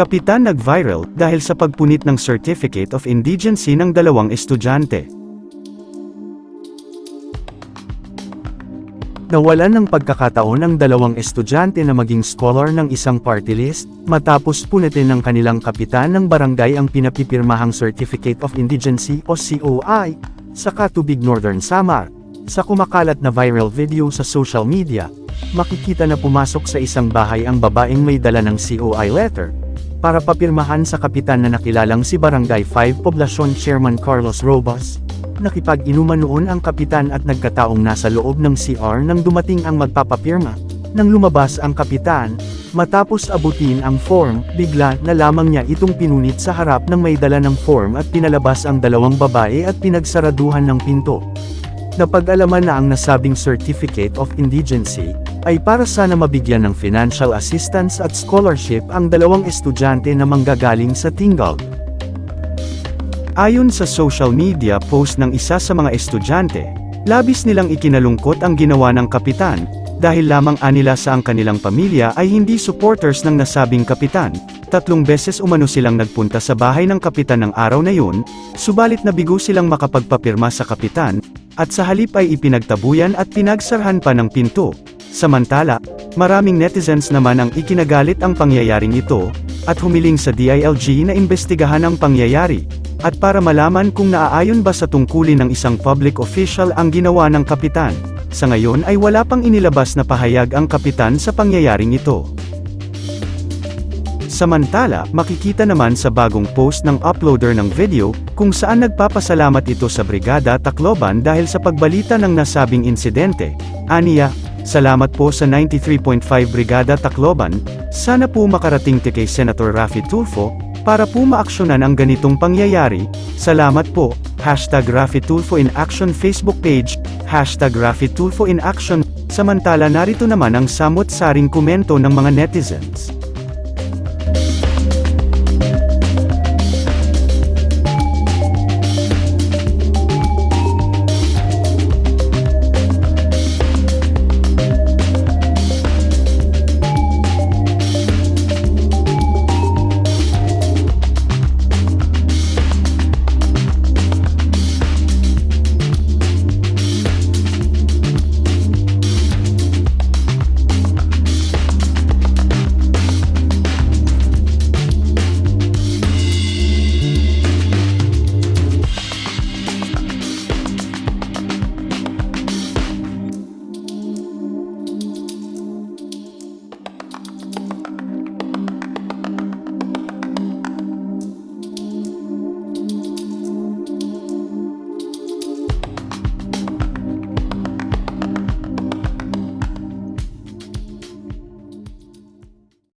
Kapitan nag-viral dahil sa pagpunit ng Certificate of Indigency ng dalawang estudyante. Nawalan ng pagkakataon ang dalawang estudyante na maging scholar ng isang party list, matapos punitin ng kanilang kapitan ng barangay ang pinapipirmahang Certificate of Indigency o COI, sa Katubig Northern Samar. Sa kumakalat na viral video sa social media, makikita na pumasok sa isang bahay ang babaeng may dala ng COI letter, para papirmahan sa kapitan na nakilalang si Barangay 5 Poblacion Chairman Carlos Robas. Nakipag-inuman noon ang kapitan at nagkataong nasa loob ng CR nang dumating ang magpapapirma. Nang lumabas ang kapitan, matapos abutin ang form, bigla na lamang niya itong pinunit sa harap ng may dala ng form at pinalabas ang dalawang babae at pinagsaraduhan ng pinto. Napag-alaman na ang nasabing Certificate of Indigency, ay para sana mabigyan ng financial assistance at scholarship ang dalawang estudyante na manggagaling sa Tingalg. Ayon sa social media post ng isa sa mga estudyante, labis nilang ikinalungkot ang ginawa ng kapitan, dahil lamang anila sa ang kanilang pamilya ay hindi supporters ng nasabing kapitan. Tatlong beses umano silang nagpunta sa bahay ng kapitan ng araw na yun, subalit nabigo silang makapagpapirma sa kapitan, at sa halip ay ipinagtabuyan at pinagsarhan pa ng pinto. Samantala, maraming netizens naman ang ikinagalit ang pangyayaring ito, at humiling sa DILG na imbestigahan ang pangyayari, at para malaman kung naaayon ba sa tungkulin ng isang public official ang ginawa ng kapitan. Sa ngayon ay wala pang inilabas na pahayag ang kapitan sa pangyayaring ito. Samantala, makikita naman sa bagong post ng uploader ng video, kung saan nagpapasalamat ito sa Brigada Tacloban dahil sa pagbalita ng nasabing insidente. Aniya, salamat po sa 93.5 Brigada Tacloban, sana po makarating ti kay Senator Raffy Tulfo, para po maaksyonan ang ganitong pangyayari, salamat po, hashtag Raffy Tulfo in Action Facebook page, hashtag Raffy Tulfo in Action, samantala narito naman ang samot-saring komento ng mga netizens.